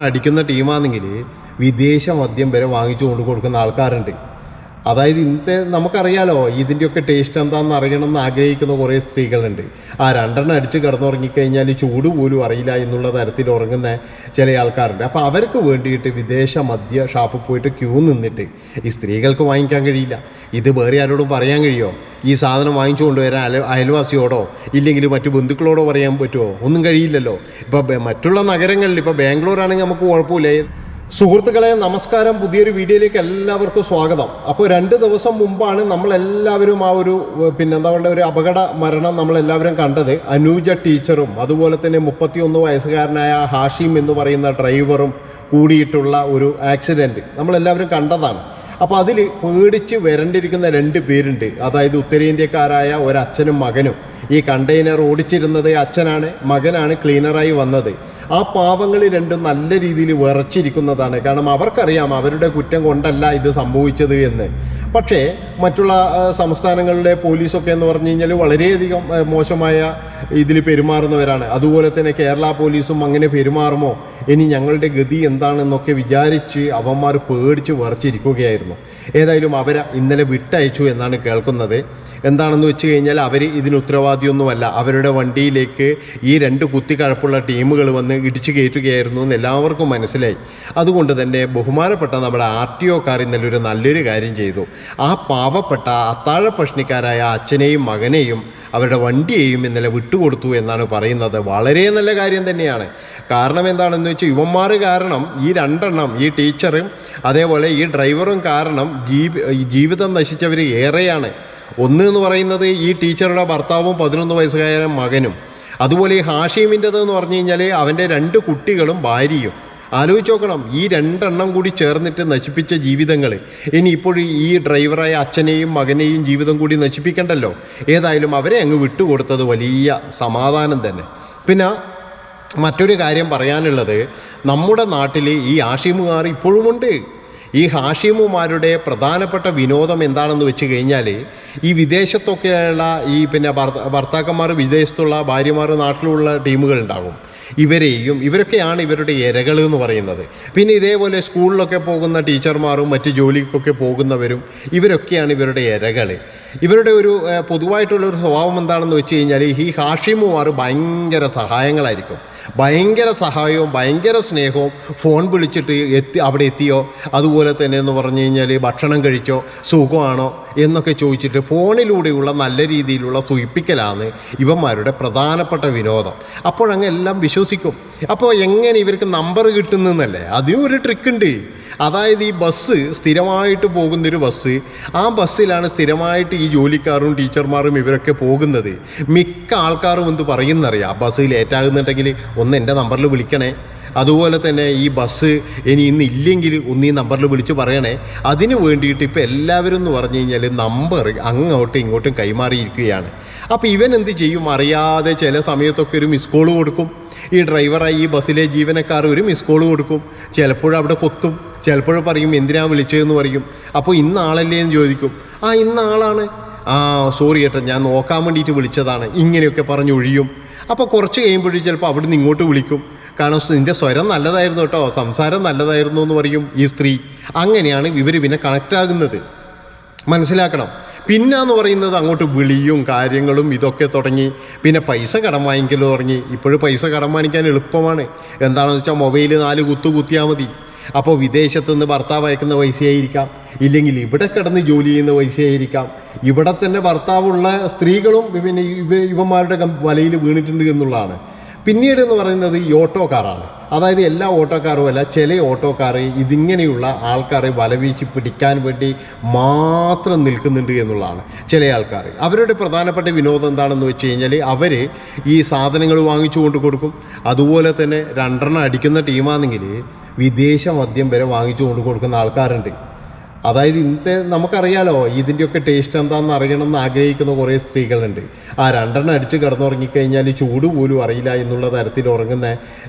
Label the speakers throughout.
Speaker 1: അടിക്കുന്ന ടീമാണെങ്കിൽ വിദേശ മദ്യം വരെ വാങ്ങിച്ചു കൊണ്ട് കൊടുക്കുന്ന ആൾക്കാരുണ്ട്. അതായത് ഇന്നത്തെ നമുക്കറിയാലോ ഇതിന്റെയൊക്കെ ടേസ്റ്റ് എന്താണെന്ന് അറിയണം എന്ന് ആഗ്രഹിക്കുന്ന കുറേ സ്ത്രീകളുണ്ട്. ആ രണ്ടെണ്ണം അടിച്ച് കിടന്നുറങ്ങിക്കഴിഞ്ഞാൽ ചൂട് പോലും അറിയില്ല എന്നുള്ള തരത്തിൽ ഉറങ്ങുന്ന ചില ആൾക്കാരുണ്ട്. അപ്പോൾ അവർക്ക് വേണ്ടിയിട്ട് വിദേശ മദ്യ ഷാപ്പിൽ പോയിട്ട് ക്യൂ നിന്നിട്ട് ഈ സ്ത്രീകൾക്ക് വാങ്ങിക്കാൻ കഴിയില്ല. ഇത് വേറെ ആരോടും പറയാൻ കഴിയുമോ ഈ സാധനം വാങ്ങിച്ചു കൊണ്ടുവരാൻ അയൽ അയൽവാസിയോടോ ഇല്ലെങ്കിൽ മറ്റു ബന്ധുക്കളോടോ പറയാൻ പറ്റുമോ ഒന്നും കഴിയില്ലല്ലോ. ഇപ്പോൾ മറ്റുള്ള നഗരങ്ങളിൽ ഇപ്പോൾ ബാംഗ്ലൂർ ആണെങ്കിൽ നമുക്ക് കുഴപ്പമില്ല. സുഹൃത്തുക്കളെ നമസ്കാരം. പുതിയൊരു വീഡിയോയിലേക്ക് എല്ലാവർക്കും സ്വാഗതം. അപ്പോൾ രണ്ട് ദിവസം മുമ്പാണ് നമ്മളെല്ലാവരും ആ ഒരു പിന്നെ എന്താ പറയുക ഒരു അപകട മരണം നമ്മളെല്ലാവരും കണ്ടത്. അനൂജ ടീച്ചറും അതുപോലെ തന്നെ മുപ്പത്തിയൊന്ന് വയസ്സുകാരനായ ഹാഷിം എന്ന് പറയുന്ന ഡ്രൈവറും കൂടിയിട്ടുള്ള ഒരു ആക്സിഡന്റ് നമ്മളെല്ലാവരും കണ്ടതാണ്. അപ്പോൾ അതിൽ പേടിച്ച് വരണ്ടിരിക്കുന്ന രണ്ട് പേരുണ്ട്. അതായത് ഉത്തരേന്ത്യക്കാരായ ഒരച്ഛനും മകനും. ഈ കണ്ടെയ്നർ ഓടിച്ചിരുന്നത് അച്ഛനാണ് മകനാണ് ക്ലീനറായി വന്നത്. ആ പാവങ്ങൾ രണ്ടും നല്ല രീതിയിൽ വിറച്ചിരിക്കുന്നതാണ്. കാരണം അവർക്കറിയാം അവരുടെ കുറ്റം കൊണ്ടല്ല ഇത് സംഭവിച്ചത് എന്ന്. പക്ഷേ മറ്റുള്ള സംസ്ഥാനങ്ങളിലെ പോലീസൊക്കെ എന്ന് പറഞ്ഞു കഴിഞ്ഞാൽ വളരെയധികം മോശമായ ഇതിൽ പെരുമാറുന്നവരാണ്. അതുപോലെ തന്നെ കേരള പോലീസും അങ്ങനെ പെരുമാറുമോ? ഇനി ഞങ്ങളുടെ ഗതി എന്താണെന്നൊക്കെ വിചാരിച്ച് അവന്മാർ പേടിച്ച് വിറച്ചിരിക്കുകയായിരുന്നു. ഏതായാലും അവരെ ഇന്നലെ വിട്ടയച്ചു എന്നാണ് കേൾക്കുന്നത്. എന്താണെന്ന് വെച്ച് കഴിഞ്ഞാൽ അവർ ഇതിന് ഉത്തരവാദിയൊന്നുമല്ല. അവരുടെ വണ്ടിയിലേക്ക് ഈ രണ്ട് കുത്തിക്കഴപ്പുള്ള ടീമുകൾ വന്ന് ഇടിച്ചു കയറ്റുകയായിരുന്നു എന്ന് എല്ലാവർക്കും മനസ്സിലായി. അതുകൊണ്ട് തന്നെ ബഹുമാനപ്പെട്ട നമ്മുടെ ആർ ടി ഒക്കാർ ഇന്നലെ ഒരു നല്ലൊരു കാര്യം ചെയ്തു. ആ പാവപ്പെട്ട അത്താഴ പ്രശ്നിക്കാരായ അച്ഛനെയും മകനെയും അവരുടെ വണ്ടിയെയും ഇന്നലെ വിട്ടുകൊടുത്തു എന്നാണ് പറയുന്നത്. വളരെ നല്ല കാര്യം തന്നെയാണ്. കാരണം എന്താണെന്ന് വെച്ചാൽ യുവന്മാർ കാരണം ഈ രണ്ടെണ്ണം ഈ ടീച്ചറും അതേപോലെ ഈ ഡ്രൈവറും കാരണം ജീവിതം നശിച്ചവർ ഏറെയാണ്. ഒന്ന് എന്ന് പറയുന്നത് ഈ ടീച്ചറുടെ ഭർത്താവും പതിനൊന്ന് വയസ്സുകാരൻ മകനും. അതുപോലെ ഈ ഹാഷിമിന്റെത് എന്ന് പറഞ്ഞു കഴിഞ്ഞാൽ അവന്റെ രണ്ട് കുട്ടികളും ഭാര്യയും. ആലോചിച്ച് നോക്കണം ഈ രണ്ടെണ്ണം കൂടി ചേർന്നിട്ട് നശിപ്പിച്ച ജീവിതങ്ങൾ. ഇനി ഇപ്പോൾ ഈ ഡ്രൈവറായ അച്ഛനെയും മകനെയും ജീവിതം കൂടി നശിപ്പിക്കണ്ടല്ലോ? ഏതായാലും അവരെ അങ്ങ് വിട്ടുകൊടുത്തത് വലിയ സമാധാനം തന്നെ. പിന്നെ മറ്റൊരു കാര്യം പറയാനുള്ളത് നമ്മുടെ നാട്ടിൽ ഈ ആഷിമുകാർ ഇപ്പോഴുമുണ്ട്. ഈ ഹാഷിമുമാരുടെ പ്രധാനപ്പെട്ട വിനോദം എന്താണെന്ന് വെച്ച് കഴിഞ്ഞാൽ ഈ വിദേശത്തൊക്കെയുള്ള ഈ പിന്നെ ഭർത്ത ഭർത്താക്കന്മാർ വിദേശത്തുള്ള ഭാര്യമാർ നാട്ടിലുള്ള ടീമുകൾ ഉണ്ടാകും ഇവരെയും ഇവരൊക്കെയാണ് ഇവരുടെ ഇരകൾ എന്ന് പറയുന്നത്. പിന്നെ ഇതേപോലെ സ്കൂളിലൊക്കെ പോകുന്ന ടീച്ചർമാരും മറ്റ് ജോലിക്കൊക്കെ പോകുന്നവരും ഇവരൊക്കെയാണ് ഇവരുടെ ഇരകൾ ഇവരുടെ ഒരു പൊതുവായിട്ടുള്ള ഒരു സ്വഭാവം എന്താണെന്ന് വെച്ച് കഴിഞ്ഞാൽ ഈ ഹാഷിമുമാർ ഭയങ്കര സഹായങ്ങളായിരിക്കും. ഭയങ്കര സഹായവും ഭയങ്കര സ്നേഹവും ഫോൺ വിളിച്ചിട്ട് എത്തി അവിടെ എത്തിയോ? അതുപോലെ തന്നെ എന്ന് പറഞ്ഞു കഴിഞ്ഞാൽ ഭക്ഷണം കഴിച്ചോ? സുഖമാണോ? എന്നൊക്കെ ചോദിച്ചിട്ട് ഫോണിലൂടെയുള്ള നല്ല രീതിയിലുള്ള സൂചിപ്പിക്കലാണ് ഇവന്മാരുടെ പ്രധാനപ്പെട്ട വിനോദം. അപ്പോഴങ്ങ് എല്ലാം വിശ്വസിക്കും. അപ്പോൾ എങ്ങനെ ഇവർക്ക് നമ്പർ കിട്ടുന്നല്ലേ അതിനും ഒരു ട്രിക്ക് ഉണ്ട്. അതായത് ഈ ബസ് സ്ഥിരമായിട്ട് പോകുന്നൊരു ബസ് ആ ബസ്സിലാണ് സ്ഥിരമായിട്ട് ഈ ജോലിക്കാരും ടീച്ചർമാരും ഇവരൊക്കെ പോകുന്നത്. മിക്ക ആൾക്കാരും എന്ത് പറയുന്നറിയാം? ബസ് ലേറ്റാകുന്നുണ്ടെങ്കിൽ ഒന്ന് എന്റെ നമ്പറിൽ വിളിക്കണേ. അതുപോലെ തന്നെ ഈ ബസ് ഇനി ഇന്ന് ഇല്ലെങ്കിൽ ഒന്ന് ഈ നമ്പറിൽ വിളിച്ച് പറയണേ. അതിന് വേണ്ടിയിട്ട് ഇപ്പോൾ എല്ലാവരും എന്ന് പറഞ്ഞു കഴിഞ്ഞാൽ നമ്പർ അങ്ങോട്ടും ഇങ്ങോട്ടും കൈമാറിയിരിക്കുകയാണ്. അപ്പോൾ ഇവൻ എന്ത് ചെയ്യും? അറിയാതെ ചില സമയത്തൊക്കെ ഒരു മിസ് കോൾ കൊടുക്കും. ഈ ഡ്രൈവറായി ഈ ബസ്സിലെ ജീവനക്കാർ ഒരു മിസ് കോൾ കൊടുക്കും. ചിലപ്പോഴും അവിടെ കൊത്തും. ചിലപ്പോഴും പറയും എന്തിനാണ് വിളിച്ചതെന്ന് പറയും. അപ്പോൾ ഇന്ന ആളല്ലേ എന്ന് ചോദിക്കും. ആ ഇന്നാളാണ് ആ സോറി ഏട്ടാ ഞാൻ നോക്കാൻ വേണ്ടിയിട്ട് വിളിച്ചതാണ്. ഇങ്ങനെയൊക്കെ പറഞ്ഞ് ഒഴിയും. അപ്പോൾ കുറച്ച് കഴിയുമ്പോഴും ചിലപ്പോൾ അവിടുന്ന് ഇങ്ങോട്ട് വിളിക്കും. കാരണം നിന്റെ സ്വരം നല്ലതായിരുന്നു കേട്ടോ സംസാരം നല്ലതായിരുന്നു എന്ന് പറയും ഈ സ്ത്രീ. അങ്ങനെയാണ് ഇവർ പിന്നെ കണക്റ്റ് ആകുന്നത്. മനസ്സിലാക്കണം. പിന്നെ എന്ന് പറയുന്നത് അങ്ങോട്ട് വിളിയും കാര്യങ്ങളും ഇതൊക്കെ തുടങ്ങി. പിന്നെ പൈസ കടം വാങ്ങിക്കലോ തുടങ്ങി. ഇപ്പോഴും പൈസ കടം വാങ്ങിക്കാൻ എളുപ്പമാണ്. എന്താണെന്ന് വെച്ചാൽ മൊബൈൽ നാല് കുത്തു കുത്തിയാൽ മതി. അപ്പോൾ വിദേശത്ത് നിന്ന് ഭർത്താവ് അയക്കുന്ന പൈസയായിരിക്കാം. ഇല്ലെങ്കിൽ ഇവിടെ കിടന്ന് ജോലി ചെയ്യുന്ന പൈസയായിരിക്കാം. ഇവിടെ തന്നെ ഭർത്താവുള്ള സ്ത്രീകളും പിന്നെ ഇവ ഇവന്മാരുടെ വലയിൽ വീണിട്ടുണ്ട് എന്നുള്ളതാണ്. പിന്നീട് എന്ന് പറയുന്നത് ഈ ഓട്ടോ കാറാണ്. അതായത് എല്ലാ ഓട്ടോക്കാരും അല്ല ചില ഓട്ടോക്കാർ ഇതിങ്ങനെയുള്ള ആൾക്കാരെ വലവീശി പിടിക്കാൻ വേണ്ടി മാത്രം നിൽക്കുന്നുണ്ട് എന്നുള്ളതാണ് ചില ആൾക്കാർ അവരുടെ പ്രധാനപ്പെട്ട വിനോദം എന്താണെന്ന് വെച്ച് കഴിഞ്ഞാൽ അവർ ഈ സാധനങ്ങൾ വാങ്ങിച്ചു കൊണ്ട് കൊടുക്കും. അതുപോലെ തന്നെ രണ്ടെണ്ണം അടിക്കുന്ന ടീമാണെങ്കിൽ വിദേശ മദ്യം വരെ വാങ്ങിച്ചു കൊണ്ട് കൊടുക്കുന്ന ആൾക്കാരുണ്ട്. അതായത് ഇന്നത്തെ നമുക്കറിയാലോ ഇതിന്റെയൊക്കെ ടേസ്റ്റ് എന്താണെന്ന് അറിയണം എന്ന് ആഗ്രഹിക്കുന്ന കുറേ സ്ത്രീകളുണ്ട്. ആ രണ്ടെണ്ണം അടിച്ച് കിടന്നുറങ്ങിക്കഴിഞ്ഞാൽ ചൂട് പോലും അറിയില്ല എന്നുള്ള തരത്തിൽ ഉറങ്ങുന്ന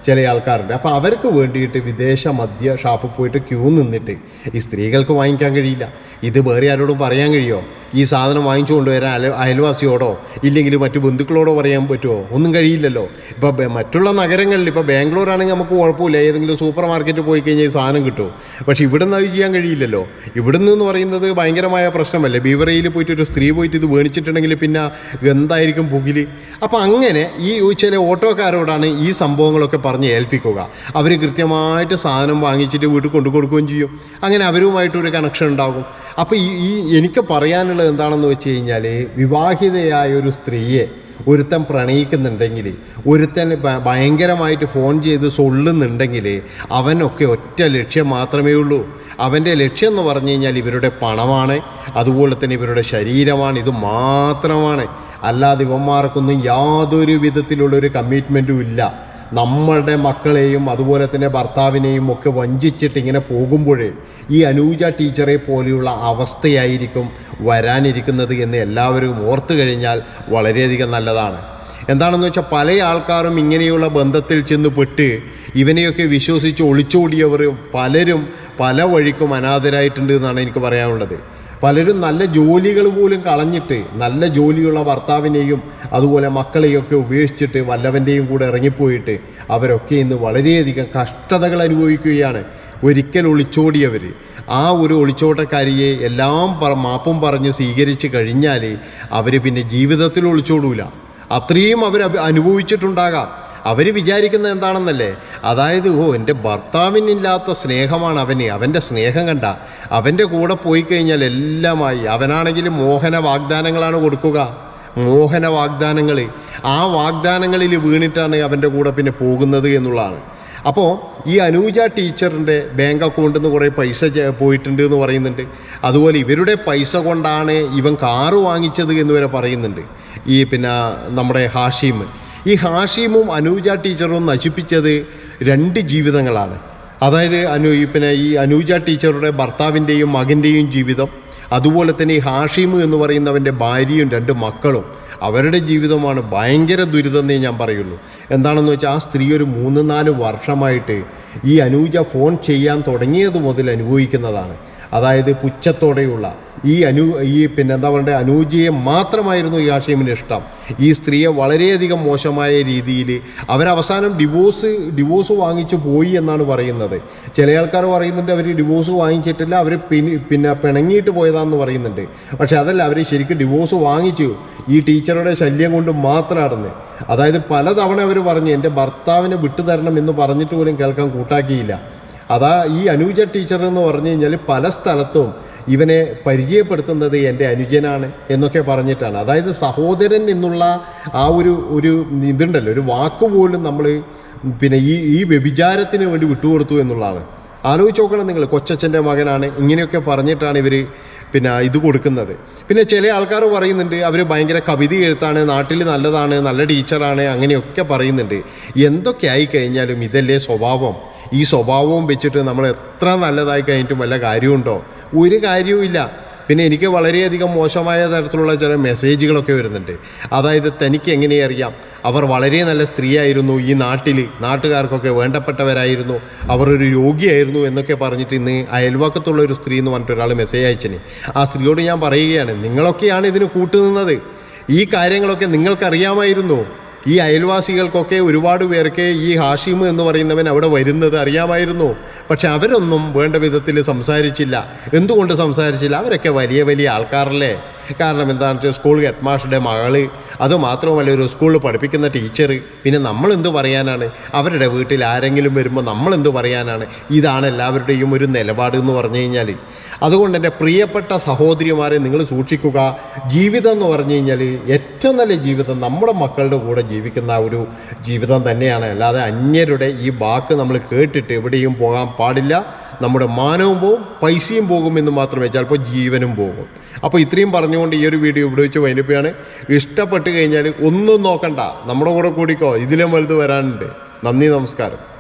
Speaker 1: ചില ആൾക്കാരുണ്ട്. അപ്പോൾ അവർക്ക് വേണ്ടിയിട്ട് വിദേശ മദ്യ ഷാപ്പിൽ പോയിട്ട് ക്യൂ നിന്നിട്ട് ഈ സ്ത്രീകൾക്ക് വാങ്ങിക്കാൻ കഴിയില്ല. ഇത് വേറെ ആരോടും പറയാൻ കഴിയുമോ ഈ സാധനം വാങ്ങിച്ചു കൊണ്ടുവരാൻ അയൽ അയൽവാസിയോടോ ഇല്ലെങ്കിൽ മറ്റു ബന്ധുക്കളോടോ പറയാൻ പറ്റുമോ ഒന്നും കഴിയില്ലല്ലോ. ഇപ്പോൾ മറ്റുള്ള നഗരങ്ങളിൽ ഇപ്പോൾ ബാംഗ്ലൂർ ആണെങ്കിൽ നമുക്ക് കുഴപ്പമില്ല. ഏതെങ്കിലും സൂപ്പർ മാർക്കറ്റിൽ പോയി കഴിഞ്ഞാൽ ഈ സാധനം കിട്ടുമോ പക്ഷേ ഇവിടെ നിന്ന് അത് ചെയ്യാൻ കഴിയില്ലല്ലോ. ഇവിടുന്ന് എന്ന് പറയുന്നത് ഭയങ്കരമായ പ്രശ്നമല്ലേ? ബീവറയിൽ പോയിട്ട് ഒരു സ്ത്രീ പോയിട്ട് ഇത് മേടിച്ചിട്ടുണ്ടെങ്കിൽ പിന്നെ എന്തായിരിക്കും പുകിൽ? അപ്പോൾ അങ്ങനെ ഈ ചില ഓട്ടോക്കാരോടാണ് ഈ സംഭവങ്ങളൊക്കെ പറഞ്ഞ് ഏൽപ്പിക്കുക. അവർ കൃത്യമായിട്ട് സാധനം വാങ്ങിച്ചിട്ട് വീട്ടിൽ കൊണ്ടു കൊടുക്കുകയും ചെയ്യും. അങ്ങനെ അവരുമായിട്ടൊരു കണക്ഷൻ ഉണ്ടാകും. അപ്പോൾ ഈ എനിക്ക് പറയാനുള്ളത് എന്താണെന്ന് വെച്ച് കഴിഞ്ഞാൽ വിവാഹിതയായ ഒരു സ്ത്രീയെ ഒരുത്തൻ പ്രണയിക്കുന്നുണ്ടെങ്കിൽ ഒരുത്തൻ ഭയങ്കരമായിട്ട് ഫോൺ ചെയ്ത് സൊള്ളുന്നുണ്ടെങ്കിൽ അവനൊക്കെ ഒറ്റ ലക്ഷ്യം മാത്രമേ ഉള്ളൂ. അവന്റെ ലക്ഷ്യം എന്ന് പറഞ്ഞു കഴിഞ്ഞാൽ ഇവരുടെ പണമാണ് അതുപോലെ തന്നെ ഇവരുടെ ശരീരമാണ് ഇത് മാത്രമാണ്. അല്ലാതെ ഇവന്മാർക്കൊന്നും യാതൊരു വിധത്തിലുള്ളൊരു കമ്മിറ്റ്മെന്റും ഇല്ല. നമ്മളുടെ മക്കളെയും അതുപോലെ തന്നെ ഭർത്താവിനെയും ഒക്കെ വഞ്ചിച്ചിട്ട് ഇങ്ങനെ പോകുമ്പോഴേ ഈ അനൂജ ടീച്ചറെ പോലെയുള്ള അവസ്ഥയായിരിക്കും വരാനിരിക്കുന്നത് എന്ന് എല്ലാവരും ഓർത്തു കഴിഞ്ഞാൽ വളരെയധികം നല്ലതാണ്. എന്താണെന്ന് വെച്ചാൽ പല ആൾക്കാരും ഇങ്ങനെയുള്ള ബന്ധത്തിൽ ചെന്ന് പെട്ട് ഇവനെയൊക്കെ വിശ്വസിച്ച് ഒളിച്ചോടിയവർ പലരും പല വഴിക്കും അനാഥരായിട്ടുണ്ട് എന്നാണ് എനിക്ക് പറയാനുള്ളത്. പലരും നല്ല ജോലികൾ പോലും കളഞ്ഞിട്ട് നല്ല ജോലിയുള്ള ഭർത്താവിനെയും അതുപോലെ മക്കളെയും ഒക്കെ ഉപേക്ഷിച്ചിട്ട് വല്ലവന്റെയും കൂടെ ഇറങ്ങിപ്പോയിട്ട് അവരൊക്കെ ഇന്ന് വളരെയധികം കഷ്ടതകൾ അനുഭവിക്കുകയാണ്. ഒരിക്കൽ ഒളിച്ചോടിയവർ. ആ ഒരു ഒളിച്ചോട്ടക്കാരിയെ എല്ലാം മാപ്പും പറഞ്ഞ് സ്വീകരിച്ച് കഴിഞ്ഞാൽ അവർ പിന്നെ ജീവിതത്തിൽ ഒളിച്ചോടൂല. അത്രയും അവർ അനുഭവിച്ചിട്ടുണ്ടാകാം. അവർ വിചാരിക്കുന്നത് എന്താണെന്നല്ലേ? അതായത് ഓ എന്റെ ഭർത്താവിനില്ലാത്ത സ്നേഹമാണ് അവന്. അവന്റെ സ്നേഹം കണ്ട. അവന്റെ കൂടെ പോയി കഴിഞ്ഞാൽ എല്ലാമായി. അവനാണെങ്കിൽ മോഹന വാഗ്ദാനങ്ങളാണ് കൊടുക്കുക. മോഹന വാഗ്ദാനങ്ങൾ ആ വാഗ്ദാനങ്ങളിൽ വീണിട്ടാണ് അവന്റെ കൂടെ പിന്നെ പോകുന്നത് എന്നുള്ളതാണ്. അപ്പോൾ ഈ അനൂജ ടീച്ചറിന്റെ ബാങ്ക് അക്കൗണ്ടിൽ നിന്ന് കുറേ പൈസ പോയിട്ടുണ്ട് എന്ന് പറയുന്നുണ്ട്. അതുപോലെ ഇവരുടെ പൈസ കൊണ്ടാണ് ഇവൻ കാറ് വാങ്ങിച്ചത് എന്ന് വരെ പറയുന്നുണ്ട്. ഈ പിന്നെ നമ്മുടെ ഹാഷിം. ഈ ഹാഷിമും അനൂജ ടീച്ചറും നശിപ്പിച്ചത് രണ്ട് ജീവിതങ്ങളാണ്. അതായത് അനു പിന്നെ ഈ അനൂജ ടീച്ചറുടെ ഭർത്താവിന്റെയും മകന്റെയും ജീവിതം അതുപോലെ തന്നെ ഈ ഹാഷിം എന്ന് പറയുന്നവന്റെ ഭാര്യയും രണ്ട് മക്കളും. അവരുടെ ജീവിതമാണ് ഭയങ്കര ദുരിതമെന്നേ ഞാൻ പറയുള്ളൂ. എന്താണെന്ന് വെച്ചാൽ ആ സ്ത്രീ ഒരു മൂന്ന് നാല് വർഷമായിട്ട് ഈ അനൂജ ഫോൺ ചെയ്യാൻ തുടങ്ങിയത് മുതൽ അനുഭവിക്കുന്നതാണ്. അതായത് പുച്ഛത്തോടെയുള്ള ഈ അനു ഈ പിന്നെ എന്താ പറയണ്ടേ അനൂജിയെ മാത്രമായിരുന്നു ഈ ആശയമിന്റെ ഇഷ്ടം. ഈ സ്ത്രീയെ വളരെയധികം മോശമായ രീതിയിൽ അവരവസാനം ഡിവോഴ്സ് ഡിവോഴ്സ് വാങ്ങിച്ചു പോയി എന്നാണ് പറയുന്നത്. ചില ആൾക്കാർ പറയുന്നുണ്ട് അവർ ഡിവോഴ്സ് വാങ്ങിച്ചിട്ടില്ല അവർ പിന്നെ പിണങ്ങിയിട്ട് പോയതാണെന്ന് പറയുന്നുണ്ട്. പക്ഷെ അതല്ല അവർ ശരിക്കും ഡിവോഴ്സ് വാങ്ങിച്ചു. ഈ ടീച്ചറുടെ ശല്യം കൊണ്ട് മാത്രമാണെന്ന് അതായത് പലതവണ അവർ പറഞ്ഞു എന്റെ ഭർത്താവിനെ വിട്ടുതരണം എന്ന് പറഞ്ഞിട്ട് പോലും കേൾക്കാൻ കൂട്ടാക്കിയില്ല. അതാ ഈ അനുജ ടീച്ചർ എന്ന് പറഞ്ഞു കഴിഞ്ഞാൽ പല സ്ഥലത്തും ഇവനെ പരിചയപ്പെടുത്തുന്നത് എന്റെ അനുജനാണ് എന്നൊക്കെ പറഞ്ഞിട്ടാണ്. അതായത് സഹോദരൻ എന്നുള്ള ആ ഒരു ഒരു ഇതുണ്ടല്ലോ ഒരു വാക്കുപോലും നമ്മൾ പിന്നെ ഈ ഈ വ്യഭിചാരത്തിന് വേണ്ടി വിട്ടുകൊടുത്തു എന്നുള്ളതാണ്. ആലോചിച്ച് നോക്കണം നിങ്ങൾ. കൊച്ചച്ഛന്റെ മകനാണ്. ഇങ്ങനെയൊക്കെ പറഞ്ഞിട്ടാണ് ഇവർ പിന്നെ ഇത് കൊടുക്കുന്നത്. പിന്നെ ചില ആൾക്കാർ പറയുന്നുണ്ട് അവർ ഭയങ്കര കവിത എഴുത്താണ് നാട്ടിൽ നല്ലതാണ് നല്ല ടീച്ചറാണ് അങ്ങനെയൊക്കെ പറയുന്നുണ്ട്. എന്തൊക്കെ ആയി കഴിഞ്ഞാലും ഇതല്ലേ സ്വഭാവം. ഈ സ്വഭാവവും വെച്ചിട്ട് നമ്മൾ എത്ര നല്ലതായി കഴിഞ്ഞിട്ടും വല്ല കാര്യമുണ്ടോ? ഒരു കാര്യവുമില്ല പിന്നെ എനിക്ക് വളരെയധികം മോശമായ തരത്തിലുള്ള ചില മെസ്സേജുകളൊക്കെ വരുന്നുണ്ട്. അതായത് തനിക്ക് എങ്ങനെ അറിയാം? അവർ വളരെ നല്ല സ്ത്രീയായിരുന്നു ഈ നാട്ടിൽ നാട്ടുകാർക്കൊക്കെ വേണ്ടപ്പെട്ടവരായിരുന്നു. അവർ ഒരു രോഗിയായിരുന്നു എന്നൊക്കെ പറഞ്ഞിട്ട് ഇന്ന് അയൽവക്കത്തുള്ള ഒരു സ്ത്രീ എന്ന് പറഞ്ഞിട്ട് ഒരാൾ മെസ്സേജ് അയച്ചിന്. ആ സ്ത്രീയോട് ഞാൻ പറയുകയാണ് നിങ്ങളൊക്കെയാണ് ഇതിന് കൂട്ടുനിന്നത്. ഈ കാര്യങ്ങളൊക്കെ നിങ്ങൾക്കറിയാമായിരുന്നു. ഈ അയൽവാസികൾക്കൊക്കെ ഒരുപാട് പേർക്ക് ഈ ഹാഷിം എന്ന് പറയുന്നവൻ അവിടെ വരുന്നത് അറിയാമായിരുന്നു. പക്ഷെ അവരൊന്നും വേണ്ട വിധത്തിൽ സംസാരിച്ചില്ല. എന്തുകൊണ്ട് സംസാരിച്ചില്ല? അവരൊക്കെ വലിയ വലിയ ആൾക്കാരല്ലേ. കാരണം എന്താണെന്ന് വെച്ചാൽ സ്കൂൾ ഹെഡ് മാസ്റ്ററുടെ മകൾ അത് മാത്രമല്ല ഒരു സ്കൂളിൽ പഠിപ്പിക്കുന്ന ടീച്ചർ പിന്നെ നമ്മൾ എന്ത് പറയാനാണ്? അവരുടെ വീട്ടിൽ ആരെങ്കിലും വരുമ്പോൾ നമ്മൾ എന്ത് പറയാനാണ്? ഇതാണ് എല്ലാവരുടെയും ഒരു നിലപാട് എന്ന് പറഞ്ഞു കഴിഞ്ഞാൽ അതുകൊണ്ട് എന്റെ പ്രിയപ്പെട്ട സഹോദരിമാരെ നിങ്ങൾ സൂക്ഷിക്കുക. ജീവിതം എന്ന് പറഞ്ഞു കഴിഞ്ഞാൽ ഏറ്റവും നല്ല ജീവിതം നമ്മുടെ മക്കളുടെ കൂടെ ജീവിക്കുന്ന ഒരു ജീവിതം തന്നെയാണ്. അല്ലാതെ അന്യരുടെ ഈ വാക്ക് നമ്മൾ കേട്ടിട്ട് എവിടെയും പോകാൻ പാടില്ല. നമ്മുടെ മാനവും പോകും പൈസയും പോകും എന്ന് മാത്രമേ ചിലപ്പോൾ ജീവനും പോകും. അപ്പോൾ ഇത്രയും പറഞ്ഞുകൊണ്ട് ഈ ഒരു വീഡിയോ ഇവിടെ വെച്ച് വൈൻഡപ്പിയാണ്. ഇഷ്ടപ്പെട്ട് കഴിഞ്ഞാൽ ഒന്നും നോക്കണ്ട. നമ്മുടെ കൂടെ കൂടിക്കോ. ഇതിലും വലുത് വരാനുണ്ട്. നന്ദി നമസ്കാരം.